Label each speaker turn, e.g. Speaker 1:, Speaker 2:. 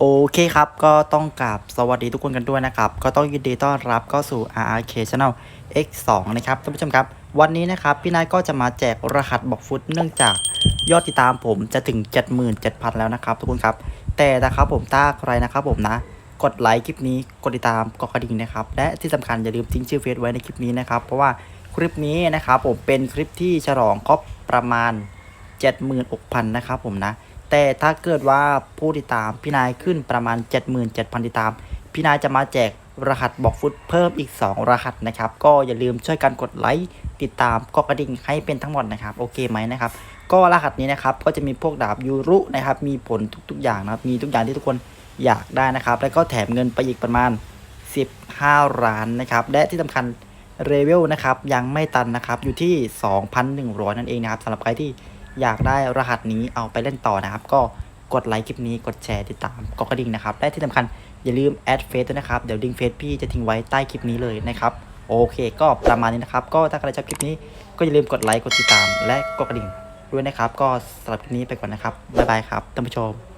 Speaker 1: โอเคครับ ก็ต้องกราบสวัสดีทุกคนกันด้วยนะครับ ก็ต้องยินดีต้อนรับเข้าสู่ RRK Channel X2 นะครับท่านผู้ชมครับ วันนี้นะครับ พี่นายก็จะมาแจกรหัสบอกฟุตเนื่องจากยอดติดตามผมจะถึง 77,000 แล้วนะครับ ทุกคนครับ แต่นะครับผมถ้าใครนะครับผมนะ กดไลค์คลิปนี้กดติดตามกดกระดิ่งนะครับ และที่สำคัญอย่าลืมทิ้งชื่อเฟซไว้ในคลิปนี้นะครับ เพราะว่าคลิปนี้นะครับผมเป็นคลิปที่ฉลองครบประมาณ 76,000 นะครับผมนะ แต่ถ้าเกิดว่าผู้ติดตามพี่นายขึ้นประมาณ 77,000 ติดตาม พี่นายจะมาแจกรหัสบอกฟุตเพิ่มอีก 2 รหัสนะครับ ก็อย่าลืมช่วยกันกดไลค์ติดตามกดกระดิ่งให้เป็นทั้งหมดนะครับ โอเคไหมนะครับ ก็รหัสนี้นะครับก็จะมีพวกดาบยูรุนะครับ มีผลทุกๆ อย่างนะครับ มีทุกอย่างที่ทุกคนอยากได้นะครับ แล้วก็แถมเงินไปอีกประมาณ 15ล้านนะครับ และที่สำคัญเรเวลนะครับยังไม่ตันนะครับอยู่ที่ 2,100 นั่นเองนะครับสำหรับใครที่ อยากได้รหัสนี้เอาไปเล่นต่อนะครับ ก็กดไลค์คลิปนี้กดแชร์ติดตามกดกระดิ่งนะครับและที่สำคัญอย่าลืมแอดเฟซด้วยนะครับ เดี๋ยวดิงเฟซพี่จะทิ้งไว้ใต้คลิปนี้เลยนะครับ โอเคก็ประมาณนี้นะครับ ก็ถ้าใครชอบคลิปนี้ก็อย่าลืมกดไลค์กดติดตาม และกดกระดิ่งด้วยนะครับ ก็สำหรับคลิปนี้ไปก่อนนะครับบ๊ายบายครับท่านผู้ชม